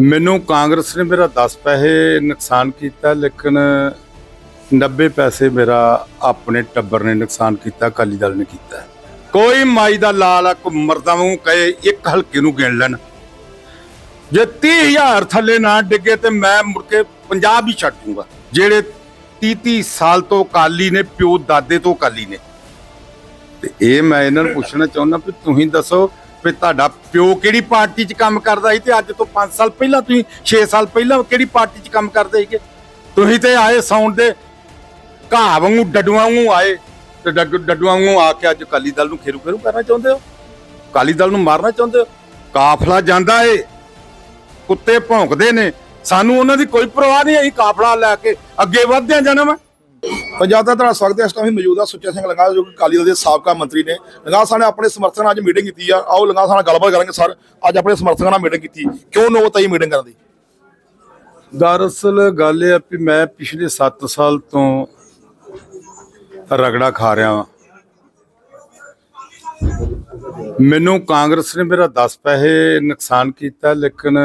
ਮੈਨੂੰ ਕਾਂਗਰਸ ਨੇ ਮੇਰਾ 10 ਪੈਸੇ ਨੁਕਸਾਨ ਕੀਤਾ, ਲੇਕਿਨ 90 ਪੈਸੇ ਮੇਰਾ ਆਪਣੇ ਟੱਬਰ ਨੇ ਨੁਕਸਾਨ ਕੀਤਾ, ਅਕਾਲੀ ਦਲ ਨੇ ਕੀਤਾ। ਕੋਈ ਮਾਈ ਦਾ ਲਾਲ ਆ ਕੋ ਮਰਦਾ ਵਾਂਗੂ ਕਹੇ, ਇੱਕ ਹਲਕੇ ਨੂੰ ਗਿਣ ਲੈਣ। ਜੇ 30000 ਥੱਲੇ ਨਾ ਡਿੱਗੇ ਤੇ ਮੈਂ ਮੁੜ ਕੇ ਪੰਜਾਬ ਹੀ ਛੱਡ ਦੂੰਗਾ। ਜਿਹੜੇ 30 30 ਸਾਲ ਤੋਂ ਅਕਾਲੀ ਨੇ, ਪਿਓ ਦਾਦੇ ਤੋਂ ਅਕਾਲੀ ਨੇ। ਤੇ ਇਹ ਮੈਂ ਇਹਨਾਂ ਨੂੰ ਪੁੱਛਣਾ ਚਾਹੁੰਦਾ ਵੀ ਤੁਸੀਂ ਦੱਸੋ ਵੀ ਤੁਹਾਡਾ ਪਿਓ ਕਿਹੜੀ ਪਾਰਟੀ 'ਚ ਕੰਮ ਕਰਦਾ ਸੀ ਤੇ ਅੱਜ ਤੋਂ 5 ਸਾਲ ਪਹਿਲਾਂ ਤੁਸੀਂ 6 ਸਾਲ ਪਹਿਲਾਂ ਕਿਹੜੀ ਪਾਰਟੀ 'ਚ ਕੰਮ ਕਰਦੇ ਸੀਗੇ? ਤੁਸੀਂ ਤੇ ਆਏ ਸਾਊਂਡ ਦੇ ਘਾਹ ਵਾਂਗੂ, ਡੱਡੂਆਂ ਵਾਂਗੂ ਆਏ ਤੇ ਡੱਡੂ- ਡੱਡੂਆਂ ਵਾਂਗੂ ਆ ਕੇ ਅੱਜ ਅਕਾਲੀ ਦਲ ਨੂੰ ਖੇਰੂ ਖੇਰੂ ਕਰਨਾ ਚਾਹੁੰਦੇ ਹੋ? ਅਕਾਲੀ ਦਲ ਨੂੰ ਮਾਰਨਾ ਚਾਹੁੰਦੇ ਹੋ? ਕਾਫਲਾ ਜਾਂਦਾ ਏ, ਕੁੱਤੇ ਭੌਂਕਦੇ ਨੇ, ਸਾਨੂੰ ਉਹਨਾਂ ਦੀ ਕੋਈ ਪਰਵਾਹ ਨਹੀਂ, ਅਸੀਂ ਕਾਫਲਾ ਲੈ ਕੇ ਅੱਗੇ ਵਧਦੇ ਹਾਂ ਜਨਮ। ਪੰਜਾਬ ਦਾ ਤੁਹਾਡਾ ਸਵਾਗਤ ਹੈ। ਇਸ ਟਾਈਮ ਹੀ ਮੌਜੂਦ ਆ ਸੁੱਚਾ ਸਿੰਘ ਲੰਗਾ ਜੋ ਕਿ ਅਕਾਲੀ ਦਲ ਦੇ ਸਾਬਕਾ ਮੰਤਰੀ ਨੇ। ਲੰਗਾ ਸਾਹਿਬ ਨੇ ਆਪਣੇ ਸਮਰਥਕਾਂ ਨਾਲ ਅੱਜ ਮੀਟਿੰਗ ਕੀਤੀ ਆ। ਆਓ ਲੰਗਾ ਸਾਹਿਬ ਨਾਲ ਗੱਲਬਾਤ ਕਰਾਂਗੇ ਸਰ। ਅੱਜ ਆਪਣੇ ਸਮਰਥਕਾਂ ਨਾਲ ਮੀਟਿੰਗ ਕੀਤੀ। ਕਿਉਂ ਨੋ ਤਾਈ ਮੀਟਿੰਗ ਕਰਨ ਦੀ? ਦਰਅਸਲ ਗੱਲ ਇਹ ਆ ਵੀ ਮੈਂ ਪਿਛਲੇ 7 ਸਾਲ ਤੋਂ ਰਗੜਾ ਖਾ ਰਿਹਾ ਵਾਂ। ਮੈਨੂੰ ਕਾਂਗਰਸ ਨੇ ਮੇਰਾ 10 ਪੈਸੇ ਨੁਕਸਾਨ ਕੀਤਾ, ਲੇਕਿਨ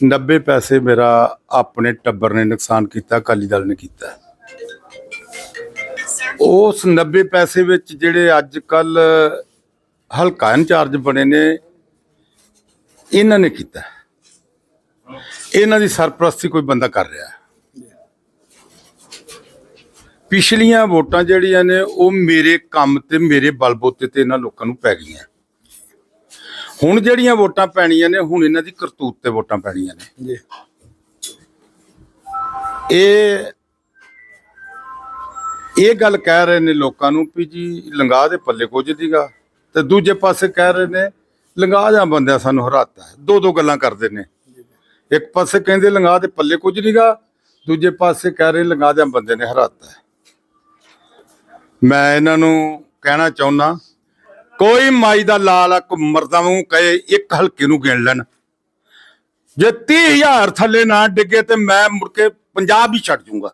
90 ਪੈਸੇ ਮੇਰਾ ਆਪਣੇ ਟੱਬਰ ਨੇ ਨੁਕਸਾਨ ਕੀਤਾ, ਅਕਾਲੀ ਦਲ ਨੇ ਕੀਤਾ। ਉਸ 90 ਪੈਸੇ ਵਿੱਚ ਜਿਹੜੇ ਅੱਜ ਕੱਲ ਹਲਕਾ ਇੰਚਾਰਜ ਬਣੇ ਨੇ ਇਹਨਾਂ ਨੇ ਕੀਤਾ। ਇਹਨਾਂ ਦੀ ਸਰਪ੍ਰਸਤੀ ਕੋਈ ਬੰਦਾ ਕਰ ਰਿਹਾ। ਪਿਛਲੀਆਂ ਵੋਟਾਂ ਜਿਹੜੀਆਂ ਨੇ ਉਹ ਮੇਰੇ ਕੰਮ ਤੇ ਮੇਰੇ ਬਲਬੋਤੇ ਤੇ ਇਹਨਾਂ ਲੋਕਾਂ ਨੂੰ ਪੈ ਗਈਆਂ। ਹੁਣ ਜਿਹੜੀਆਂ ਵੋਟਾਂ ਪੈਣੀਆਂ ਨੇ ਹੁਣ ਇਹਨਾਂ ਦੀ ਕਰਤੂਤ ਤੇ ਵੋਟਾਂ ਪੈਣੀਆਂ ਨੇ। ਇਹ ਇਹ ਗੱਲ ਕਹਿ ਰਹੇ ਨੇ ਲੋਕਾਂ ਨੂੰ ਵੀ ਜੀ ਲੰਗਾ ਦੇ ਪੱਲੇ ਕੁਝ ਦੀਗਾ ਤੇ ਦੂਜੇ ਪਾਸੇ ਕਹਿ ਰਹੇ ਨੇ ਲੰਗਾ ਜਾਂ ਬੰਦਿਆਂ ਸਾਨੂੰ ਹਰਾਤਾ ਦੋ ਦੋ ਗੱਲਾਂ ਕਰਦੇ ਨੇ। ਇੱਕ ਪਾਸੇ ਕਹਿੰਦੇ ਲੰਗਾ ਦੇ ਪੱਲੇ ਕੁਝ ਨਹੀਂਗਾ ਦੂਜੇ ਪਾਸੇ ਕਹਿ ਰਹੇ ਲੰਗਾ ਦੇ ਬੰਦੇ ਨੇ ਹਰਾਤਾ ਮੈਂ ਇਹਨਾਂ ਨੂੰ ਕਹਿਣਾ ਚਾਹੁੰਦਾ, ਕੋਈ ਮਾਈ ਦਾ ਲਾਲ ਆ ਕੋ ਮਰਦਾਂ ਵਾਂਗੂ ਕਹੇ, ਇੱਕ ਹਲਕੇ ਨੂੰ ਗਿਣ ਲੈਣ। ਜੇ 30000 ਥੱਲੇ ਨਾ ਡਿੱਗੇ ਤੇ ਮੈਂ ਮੁੜ ਕੇ ਪੰਜਾਬ ਹੀ ਛੱਡ ਜੂੰਗਾ।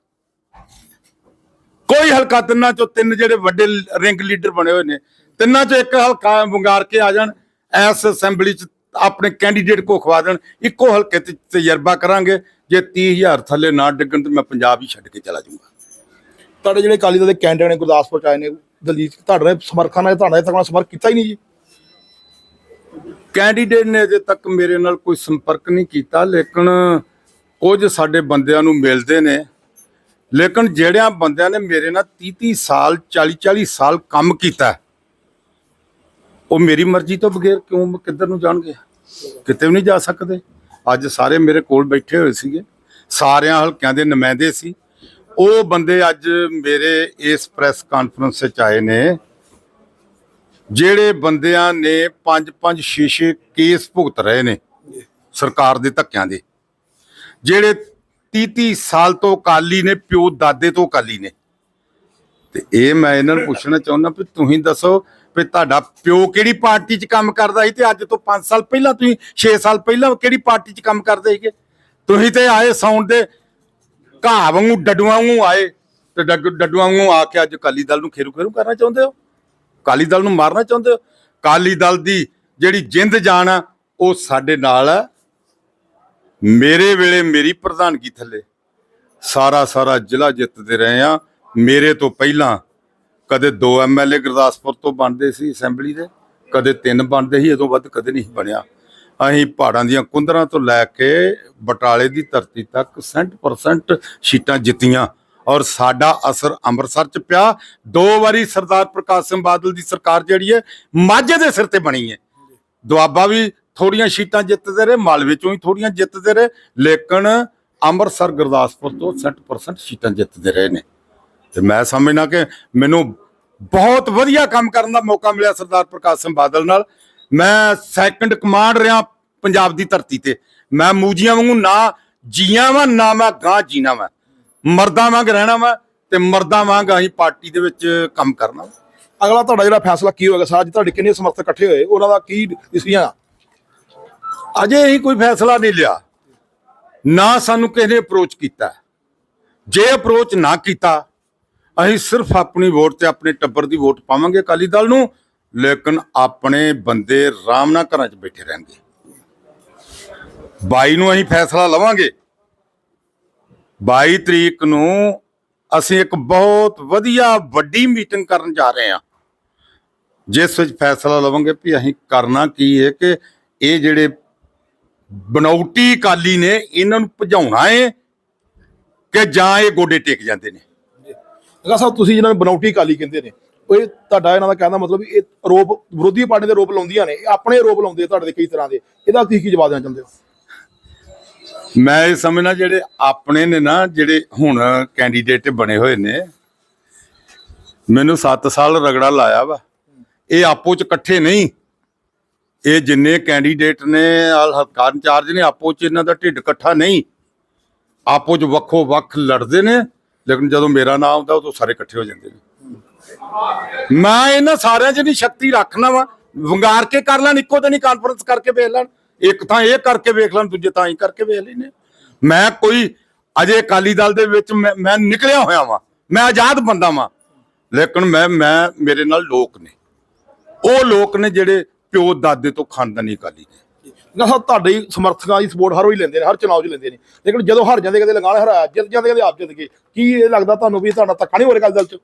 ਕੋਈ ਹਲਕਾ ਤਿੰਨਾਂ ਚੋਂ ਤਿੰਨ ਜਿਹੜੇ ਵੱਡੇ ਰਿੰਗ ਲੀਡਰ ਬਣੇ ਹੋਏ ਨੇ ਤਿੰਨਾਂ ਚੋਂ ਇੱਕ ਹਲਕਾ ਵੰਗਾਰ ਕੇ ਆ ਜਾਣ ਐਸ ਅਸੈਂਬਲੀ ਚ ਆਪਣੇ ਕੈਂਡੀਡੇਟ ਕੋ ਖਵਾ ਦੇਣ ਇੱਕੋ ਹਲਕੇ ਤੇ ਤਜਰਬਾ ਕਰਾਂਗੇ ਜੇ 30000 ਥੱਲੇ ਨਾ ਡਿੱਗਣ ਤੇ ਮੈਂ ਪੰਜਾਬ ਹੀ ਛੱਡ ਕੇ ਚਲਾ ਜਾਊਂਗਾ। ਤੁਹਾਡੇ ਜਿਹੜੇ ਅਕਾਲੀ ਦਲ ਦੇ ਕੈਂਡੀਡੇਟ ਨੇ ਗੁਰਦਾਸਪੁਰ ਚ ਆਏ ਨੇ ਦਲਜੀਤ ਤੁਹਾਡੇ ਨੇ ਸਮਰਥਕਾਂ ਨਾਲ ਤੁਹਾਡਾ ਤੱਕ ਨਾਲ ਸੰਪਰਕ ਕੀਤਾ ਹੀ ਨਹੀਂ ਜੀ? ਕੈਂਡੀਡੇਟ ਨੇ ਅਜੇ ਤੱਕ ਮੇਰੇ ਨਾਲ ਕੋਈ ਸੰਪਰਕ ਨਹੀਂ ਕੀਤਾ ਲੇਕਿਨ ਕੁਝ ਸਾਡੇ ਬੰਦਿਆਂ ਨੂੰ ਮਿਲਦੇ ਨੇ ਲੇਕਿਨ ਜਿਹੜਿਆਂ ਬੰਦਿਆਂ ਨੇ ਮੇਰੇ ਨਾਲ 30 30 ਸਾਲ 40 40 ਸਾਲ ਕੰਮ ਕੀਤਾ ਉਹ ਮੇਰੀ ਮਰਜ਼ੀ ਤੋਂ ਬਗੈਰ ਕਿਉਂ ਕਿੱਧਰ ਨੂੰ ਜਾਣਗੇ? ਕਿਤੇ ਵੀ ਨਹੀਂ ਜਾ ਸਕਦੇ। ਅੱਜ ਸਾਰੇ ਮੇਰੇ ਕੋਲ ਬੈਠੇ ਹੋਏ ਸੀਗੇ। ਸਾਰਿਆਂ ਹਲਕਿਆਂ ਦੇ ਨੁਮਾਇੰਦੇ ਸੀ। ਉਹ ਬੰਦੇ ਅੱਜ ਮੇਰੇ ਇਸ ਪ੍ਰੈਸ ਕਾਨਫਰੰਸ ਵਿੱਚ ਆਏ ਨੇ। ਜਿਹੜੇ ਬੰਦਿਆਂ ਨੇ 5 5 6 6 ਕੇਸ ਭੁਗਤ ਰਹੇ ਨੇ, ਸਰਕਾਰ ਦੇ ਧੱਕਿਆਂ ਦੇ। ਜਿਹੜੇ 30 30 ਸਾਲ ਤੋਂ ਅਕਾਲੀ ਨੇ, ਪਿਓ ਦਾਦੇ ਤੋਂ ਅਕਾਲੀ ਨੇ। ਤੇ ਇਹ ਮੈਂ ਇਹਨਾਂ ਨੂੰ ਪੁੱਛਣਾ ਚਾਹੁੰਦਾ ਵੀ ਤੁਸੀਂ ਦੱਸੋ ਵੀ ਤੁਹਾਡਾ ਪਿਓ ਕਿਹੜੀ ਪਾਰਟੀ 'ਚ ਕੰਮ ਕਰਦਾ ਸੀ ਤੇ ਅੱਜ ਤੋਂ 5 ਸਾਲ ਪਹਿਲਾਂ ਤੁਸੀਂ 6 ਸਾਲ ਪਹਿਲਾਂ ਕਿਹੜੀ ਪਾਰਟੀ 'ਚ ਕੰਮ ਕਰਦੇ ਸੀਗੇ? ਤੁਸੀਂ ਤੇ ਆਏ ਸਾਊਂਡ ਦੇ ਘਾਹ ਵਾਂਗੂ, ਡੱਡੂਆਂ ਵਾਂਗੂ ਆਏ ਤੇ ਡੱਡੂ- ਡੱਡੂਆਂ ਵਾਂਗੂ ਆ ਕੇ ਅੱਜ ਅਕਾਲੀ ਦਲ ਨੂੰ ਖੇਰੂ ਖੇਰੂ ਕਰਨਾ ਚਾਹੁੰਦੇ ਹੋ? ਅਕਾਲੀ ਦਲ ਨੂੰ ਮਾਰਨਾ ਚਾਹੁੰਦੇ ਹੋ? ਅਕਾਲੀ ਦਲ ਦੀ ਜਿਹੜੀ ਜਿੰਦ ਜਾਨ ਆ, ਉਹ ਸਾਡੇ ਨਾਲ ਆ। ਮੇਰੇ ਵੇਲੇ ਮੇਰੀ ਪ੍ਰਧਾਨਗੀ ਥੱਲੇ। ਸਾਰਾ ਸਾਰਾ ਜ਼ਿਲ੍ਹਾ ਜਿੱਤਦੇ ਰਹੇ ਆ ਮੇਰੇ ਤੋਂ ਪਹਿਲਾਂ ਕਦੇ ਦੋ ਐਮਐਲਏ ਗੁਰਦਾਸਪੁਰ ਤੋਂ ਬਣਦੇ ਸੀ ਅਸੈਂਬਲੀ ਦੇ, ਕਦੇ ਤਿੰਨ ਬਣਦੇ ਸੀ ਇਦੋਂ ਵੱਧ ਕਦੇ ਨਹੀਂ ਬਣਿਆ। ਅਸੀਂ ਪਹਾੜਾਂ ਦੀਆਂ ਕੁੰਦਰਾਂ ਤੋਂ ਲੈ ਕੇ ਬਟਾਲੇ ਦੀ ਧਰਤੀ ਤੱਕ 100% ਸੀਟਾਂ ਜਿੱਤੀਆਂ ਔਰ ਸਾਡਾ ਅਸਰ ਅੰਮ੍ਰਿਤਸਰ ਚ ਪਿਆ। ਦੋ ਵਾਰੀ ਸਰਦਾਰ ਪ੍ਰਕਾਸ਼ ਸਿੰਘ ਬਾਦਲ ਦੀ ਸਰਕਾਰ ਜਿਹੜੀ ਹੈ, ਮਾਝੇ ਦੇ ਸਿਰ ਤੇ ਬਣੀ ਹੈ। ਦੁਆਬਾ ਵੀ ਥੋੜੀਆਂ ਸੀਟਾਂ ਜਿੱਤਦੇ ਰਹੇ ਮਾਲਵੇ ਚੋਂ ਹੀ ਥੋੜੀਆਂ ਜਿੱਤਦੇ ਰਹੇ, ਲੇਕਿਨ ਅੰਮ੍ਰਿਤਸਰ ਗੁਰਦਾਸਪੁਰ ਤੋਂ 60% ਸੀਟਾਂ ਜਿੱਤਦੇ ਰਹੇ ਨੇ। ਤੇ ਮੈਂ ਸਮਝਣਾ ਕਿ ਮੈਨੂੰ ਬਹੁਤ ਵਧੀਆ ਕੰਮ ਕਰਨ ਦਾ ਮੌਕਾ ਮਿਲਿਆ ਸਰਦਾਰ ਪ੍ਰਕਾਸ਼ ਸਿੰਘ ਬਾਦਲ ਨਾਲ। ਮੈਂ ਸੈਕੰਡ ਕਮਾਂਡ ਰਿਹਾ ਪੰਜਾਬ ਦੀ ਧਰਤੀ ਤੇ। ਮੈਂ ਮੂਜੀਆਂ ਵਾਂਗੂ ਨਾ ਜੀਆਂ ਵਾਂ, ਨਾ ਮੈਂ ਗਾਂ ਜੀਣਾ ਵਾਂ। ਮਰਦਾਂ ਵਾਂਗ ਰਹਿਣਾ ਵਾਂ ਤੇ ਮਰਦਾਂ ਵਾਂਗ ਅਸੀਂ ਪਾਰਟੀ ਦੇ ਵਿੱਚ ਕੰਮ ਕਰਨਾ ਅਗਲਾ ਤੁਹਾਡਾ ਜਿਹੜਾ ਫੈਸਲਾ ਕੀ ਹੋਏਗਾ? ਸਰ ਅੱਜ ਤੁਹਾਡੇ ਕਿੰਨੇ ਸਮਰਥਕ ਇਕੱਠੇ ਹੋਏ? ਉਹਨਾਂ ਦਾ ਕੀ ਡਿਸੀਜਨ ਅਜੇ ਅਸੀਂ ਕੋਈ ਫੈਸਲਾ ਨਹੀਂ ਲਿਆ। ਨਾ ਸਾਨੂੰ ਕਿਸੇ ਨੇ ਅਪਰੋਚ ਕੀਤਾ। ਜੇ ਅਪਰੋਚ ਨਾ ਕੀਤਾ, ਅਸੀਂ ਸਿਰਫ ਆਪਣੀ ਵੋਟ ਤੇ ਆਪਣੇ ਟੱਬਰ ਦੀ ਵੋਟ ਪਾਵਾਂਗੇ ਅਕਾਲੀ ਦਲ ਨੂੰ, ਲੇਕਿਨ ਆਪਣੇ ਬੰਦੇ ਆਰਾਮ ਨਾਲ ਘਰਾਂ 'ਚ ਬੈਠੇ ਰਹਿਣਗੇ। ਬਾਈ ਨੂੰ ਅਸੀਂ ਫੈਸਲਾ ਲਵਾਂਗੇ। 22 ਤਰੀਕ ਨੂੰ ਅਸੀਂ ਇੱਕ ਬਹੁਤ ਵਧੀਆ ਵੱਡੀ ਮੀਟਿੰਗ ਕਰਨ ਜਾ ਰਹੇ ਹਾਂ। ਜਿਸ ਵਿੱਚ ਫੈਸਲਾ ਲਵਾਂਗੇ ਵੀ ਅਸੀਂ ਕਰਨਾ ਕੀ ਹੈ ਕਿ ਇਹ ਜਿਹੜੇ ਬਨੌਟੀ ਕਾਲੀ ਨੇ ਇਹਨਾਂ ਨੂੰ ਭਜਾਉਣਾ ਹੈ ਕਿ ਜਾਂ ਇਹ ਗੋਡੇ ਟੇਕ ਜਾਂਦੇ ਨੇ? ਲਗਾ ਸਾਹਿਬ ਤੁਸੀਂ ਜਿਹਨਾਂ ਨੂੰ ਬਨੌਟੀ ਕਾਲੀ ਕਹਿੰਦੇ ਨੇ ਉਹ ਇਹ ਤੁਹਾਡਾ ਇਹਨਾਂ ਦਾ ਕਹਿਣ ਦਾ ਮਤਲਬ ਵੀ ਇਹ ਆਰੋਪ ਵਿਰੋਧੀ ਪਾਰਟੀ ਦੇ ਆਰੋਪ ਲਾਉਂਦੀਆਂ ਨੇ ਇਹ ਆਪਣੇ ਆਰੋਪ ਲਾਉਂਦੇ ਤੁਹਾਡੇ ਦੇ ਕਈ ਤਰ੍ਹਾਂ ਦੇ ਇਹਦਾ ਤੁਸੀਂ ਕੀ ਜਵਾਬ ਦੇਣਾ ਚਾਹੁੰਦੇ ਹੋ? ਮੈਂ ਇਹ ਸਮਝਣਾ ਜਿਹੜੇ ਆਪਣੇ ਨੇ ਨਾ ਜਿਹੜੇ ਹੁਣ ਕੈਂਡੀਡੇਟ ਬਣੇ ਹੋਏ ਨੇ ਮੈਨੂੰ 7 ਸਾਲ ਰਗੜਾ ਲਾਇਆ ਵਾ ਇਹ ਆਪੋ ਚ ਇਕੱਠੇ ਨਹੀਂ ਇਹ ਜਿੰਨੇ ਕੈਂਡੀਡੇਟ ਨੇ ਆਲ ਹਲਕਾਰ ਇੰਚਾਰਜ ਨੇ ਆਪੋ ਚ ਇਹਨਾਂ ਦਾ ਢਿੱਡ ਇਕੱਠਾ ਨਹੀਂ। ਆਪੋ ਚ ਵੱਖੋ ਵੱਖ ਲੜਦੇ ਨੇ, ਲੇਕਿਨ ਜਦੋਂ ਮੇਰਾ ਨਾਮ ਆਉਂਦਾ, ਉਦੋਂ ਸਾਰੇ ਇਕੱਠੇ ਹੋ ਜਾਂਦੇ ਨੇ। ਮੈਂ ਇਹਨਾਂ ਸਾਰਿਆਂ 'ਚ ਨਹੀਂ ਸ਼ਕਤੀ ਰੱਖਣਾ ਵਾ। ਵੰਗਾਰ ਕੇ ਕਰ ਲੈਣ, ਇੱਕੋ ਦਿਨ ਹੀ ਕਾਨਫਰੰਸ ਕਰਕੇ ਵੇਖ ਲੈਣ। ਇੱਕ ਤਾਂ ਇਹ ਕਰਕੇ ਵੇਖ ਲੈਣ, ਦੂਜੇ ਤਾਂ ਹੀ ਕਰਕੇ ਵੇਖ ਲੈਣੇ। ਮੈਂ ਕੋਈ, ਅਜੇ ਅਕਾਲੀ ਦਲ ਦੇ ਵਿੱਚ ਮੈਂ ਮੈਂ ਨਿਕਲਿਆ ਹੋਇਆ ਵਾਂ। ਮੈਂ ਆਜ਼ਾਦ ਬੰਦਾ ਵਾਂ। ਲੇਕਿਨ ਮੈਂ ਮੈਂ, ਮੇਰੇ ਨਾਲ ਲੋਕ ਨੇ। ਉਹ ਲੋਕ ਨੇ ਜਿਹੜੇ ਪਿਓ ਦਾਦੇ ਤੋਂ ਖਾਨਦਾਨੀ ਅਕਾਲੀ। ਨੇ ਸਾਹਿਬ ਤੁਹਾਡੇ ਸਮਰਥਕਾਂ ਦੀ ਸਪੋਰਟ ਹਰ ਵਾਰੀ ਲੈਂਦੇ ਨੇ ਹਰ ਚੁਣਾਵ 'ਚ ਲੈਂਦੇ ਨੇ। ਲੇਕਿਨ ਜਦੋਂ ਹਾਰ ਜਾਂਦੇ ਕਦੇ ਲਗਾਣ ਹਰਾਇਆ ਜਿੱਤ ਜਾਂਦੇ ਕਦੇ ਆਪ ਜਿੱਤ ਗਏ। ਕੀ ਇਹ ਲੱਗਦਾ ਤੁਹਾਨੂੰ ਵੀ ਤੁਹਾਡਾ ਧੱਕਾ ਨਹੀਂ ਹੋ ਰਿਹਾ ਦਲ 'ਚ?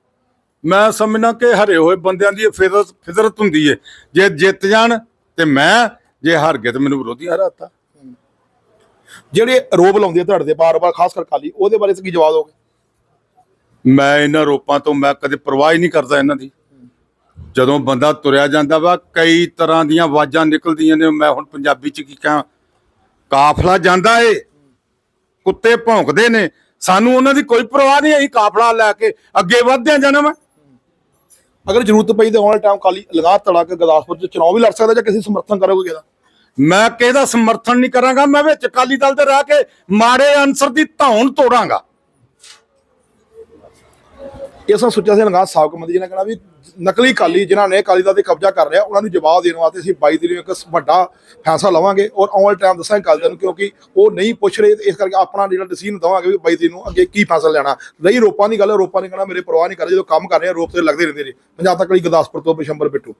ਮੈਂ ਸਮਝਣਾ ਕਿ ਹਰੇ ਹੋਏ ਬੰਦਿਆਂ ਦੀ ਫਿਤਰਤ ਫਿਤਰਤ ਹੁੰਦੀ ਹੈ ਜੇ ਜਿੱਤ ਜਾਣ ਤੇ ਮੈਂ ਜੇ ਹਾਰ ਗਏ ਤੇ ਮੈਨੂੰ ਵਿਰੋਧੀ ਹਰਾਤਾ ਜਿਹੜੇ ਆਰੋਪ ਲਾਉਂਦੇ ਤੁਹਾਡੇ ਦੇ ਬਾਰ-ਬਾਰ ਖਾਸ ਕਰ ਕਾਲੀ ਉਹਦੇ ਬਾਰੇ ਤੁਸੀਂ ਕੀ ਜਵਾਬ ਦੋਗੇ ਮੈਂ ਇਹਨਾਂ ਰੋਪਾਂ ਤੋਂ ਮੈਂ ਕਦੇ ਪਰਵਾਹ ਹੀ ਨਹੀਂ ਕਰਦਾ ਇਹਨਾਂ ਦੀ। ਜਦੋਂ ਬੰਦਾ ਤੁਰਿਆ ਜਾਂਦਾ ਵਾ ਕਈ ਤਰ੍ਹਾਂ ਦੀਆਂ ਆਵਾਜ਼ਾਂ ਨਿਕਲਦੀਆਂ ਨੇ। ਮੈਂ ਹੁਣ ਪੰਜਾਬੀ ਚ ਕੀ ਕਹਾਂ? ਕਾਫਲਾ ਜਾਂਦਾ ਏ। ਕੁੱਤੇ ਭੌਂਕਦੇ ਨੇ। ਸਾਨੂੰ ਉਹਨਾਂ ਦੀ ਕੋਈ ਪਰਵਾਹ ਨਹੀਂ ਅਸੀਂ ਕਾਫਲਾ ਲੈ ਕੇ ਅੱਗੇ ਵਧਦੇ ਜਾਣਾ ਵਾ। ਅਗਰ ਜ਼ਰੂਰਤ ਪਈ ਤਾਂ ਆਨ ਟਾਈਮ ਕਾਲੀ ਲਗਾ ਤੜਾ ਕੇ ਗੁਰਦਾਸਪੁਰ 'ਚ ਚੁਣਾਵ ਵੀ ਲੜ ਸਕਦਾ ਜਾਂ ਕਿਸੇ ਸਮਰਥਨ ਕਰੋਗੇ ਕਿਹਦਾ? ਮੈਂ ਕਿਹਦਾ ਸਮਰਥਨ ਨਹੀਂ ਕਰਾਂਗਾ? ਮੈਂ ਵਿੱਚ ਅਕਾਲੀ ਦਲ ਦੇ ਰਹਿ ਕੇ ਮਾੜੇ ਅਨਸਰ ਦੀ ਧੌਣ ਤੋੜਾਂਗਾ। ਇਸ ਨਾਲ ਸੁੱਚਾ ਸਿੰਘ ਲੰਗਾ ਸਾਬਕ ਮੰਤਰੀ ਜੀ ਨੇ ਕਹਿਣਾ ਵੀ ਨਕਲੀ ਕਾਲੀ ਜਿਨ੍ਹਾਂ ਨੇ ਕਾਲੀ ਦਲ ਤੇ ਕਬਜ਼ਾ ਕਰ ਲਿਆ, ਉਹਨਾਂ ਨੂੰ ਜਵਾਬ ਦੇਣ ਵਾਸਤੇ ਅਸੀਂ 22 ਤਰੀਕ ਨੂੰ ਇੱਕ ਵੱਡਾ ਫੈਸਲਾ ਲਵਾਂਗੇ ਔਰ ਆਉਣ ਵਾਲੇ ਟਾਈਮ ਦੱਸਾਂਗੇ ਕਾਲੀ ਦਲ ਨੂੰ, ਕਿਉਂਕਿ ਉਹ ਨਹੀਂ ਪੁੱਛ ਰਹੇ ਤੇ ਇਸ ਕਰਕੇ ਆਪਣਾ ਜਿਹੜਾ ਡਿਸੀਜਨ ਦਵਾਂਗੇ ਵੀ 22 ਤਰੀਕ ਨੂੰ ਅੱਗੇ ਕੀ ਫੈਸਲਾ ਲੈਣਾ। ਰਹੀ ਰੋਪਾਂ ਦੀ ਗੱਲ, ਰੋਪਾਂ ਨੇ ਕਹਿਣਾ ਮੇਰੇ ਪਰਵਾਹ ਨਹੀਂ ਕਰ ਰਹੇ ਜਦੋਂ ਕੰਮ ਕਰ ਰਹੇ ਆ, ਰੋਪ ਤੇ ਲੱਗਦੇ ਰਹਿੰਦੇ ਨੇ। ਪੰਜਾਬ ਤੱਕ ਲਈ ਗੁਰਦਾਸਪੁਰ ਤੋਂ ਬਿਸ਼ੰਬਰ ਬਿੱਟੂ।